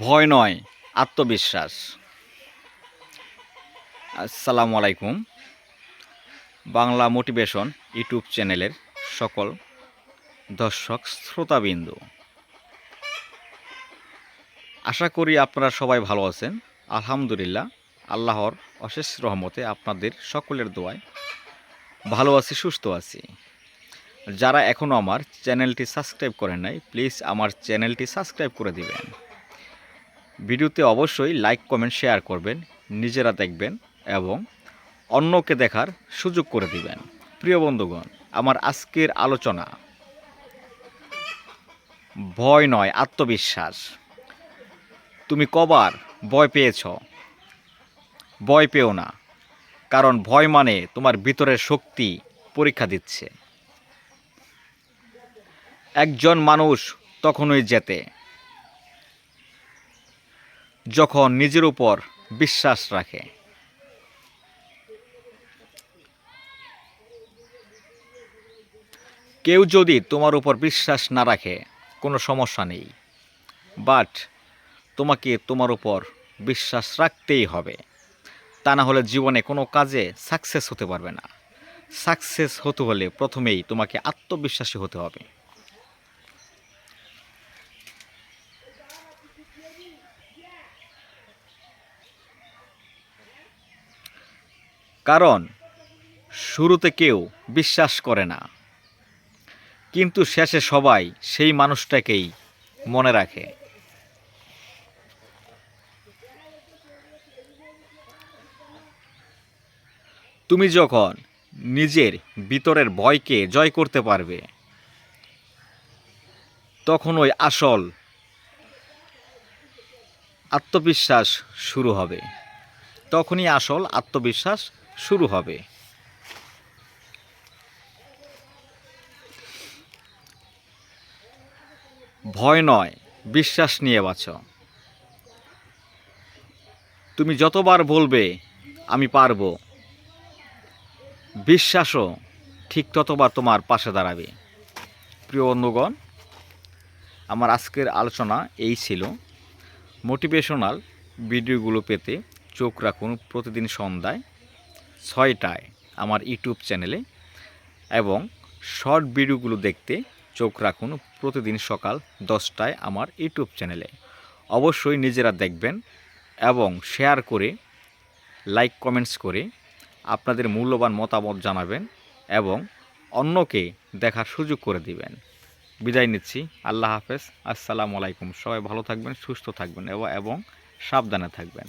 ভয় নয়, আত্মবিশ্বাস। আসসালামু আলাইকুম। বাংলা মোটিভেশন ইউটিউব চ্যানেলের সকল দর্শক শ্রোতাবিন্দু। আশা করি আপনারা সবাই ভালো আছেন। আলহামদুলিল্লাহ, আল্লাহর অশেষ রহমতে আপনাদের সকলের দোয়ায় ভালো আছি, সুস্থ আছি। যারা এখনও আমার চ্যানেলটি সাবস্ক্রাইব করেন নাই, প্লিজ আমার চ্যানেলটি সাবস্ক্রাইব করে দিবেন। ভিডিওতে অবশ্যই লাইক কমেন্ট শেয়ার করবেন, নিজেরা দেখবেন এবং অন্যকে দেখার সুযোগ করে দিবেন। প্রিয় বন্ধুগণ, আমার আজকের আলোচনা ভয় নয়, আত্মবিশ্বাস। তুমি কবার ভয় পেয়েছ? ভয় পেও না, কারণ ভয় মানে তোমার ভিতরের শক্তি পরীক্ষা দিচ্ছে। একজন মানুষ তখনই যেতে যখন নিজের উপর বিশ্বাস রাখে। কেউ যদি তোমার উপর বিশ্বাস না রাখে, কোনো সমস্যা নেই। বাট তোমাকে তোমার উপর বিশ্বাস রাখতেই হবে। তা না হলে জীবনে কোনো কাজে সাকসেস হতে পারবে না। সাকসেস হতে হলে প্রথমেই তোমাকে আত্মবিশ্বাসী হতে হবে। কারণ শুরুতে কেউ বিশ্বাস করে না। কিন্তু শেষে সবাই সেই মানুষটাকেই মনে রাখে। তুমি যখন নিজের ভিতরের ভয়কে জয় করতে পারবে, তখন ওই আসল আত্মবিশ্বাস শুরু হবে। তখনই আসল আত্মবিশ্বাস শুরু হবে। ভয় নয়, বিশ্বাস নিয়ে বাঁচো। তুমি যতবার বলবে, আমি পারব। বিশ্বাসও ঠিক ততবার তোমার পাশে দাঁড়াবে। প্রিয় বন্ধুগণ, আমার আজকের আলোচনা এই ছিল। মোটিভেশনাল ভিডিওগুলো পেতে চোখ রাখুন প্রতিদিন সন্ধ্যায়। ছয়টায় আমার ইউটিউব চ্যানেলে এবং শর্ট ভিডিওগুলো দেখতে চোখ রাখুন প্রতিদিন সকাল দশটায় আমার ইউটিউব চ্যানেলে। অবশ্যই নিজেরা দেখবেন এবং শেয়ার করে, লাইক, কমেন্টস করে আপনাদের মূল্যবান মতামত জানাবেন এবং অন্যকে দেখার সুযোগ করে দিবেন। বিদায় নিচ্ছি। আল্লাহ হাফেজ। আসসালামু আলাইকুম। সবাই ভালো থাকবেন, সুস্থ থাকবেন এবং সাবধানে থাকবেন।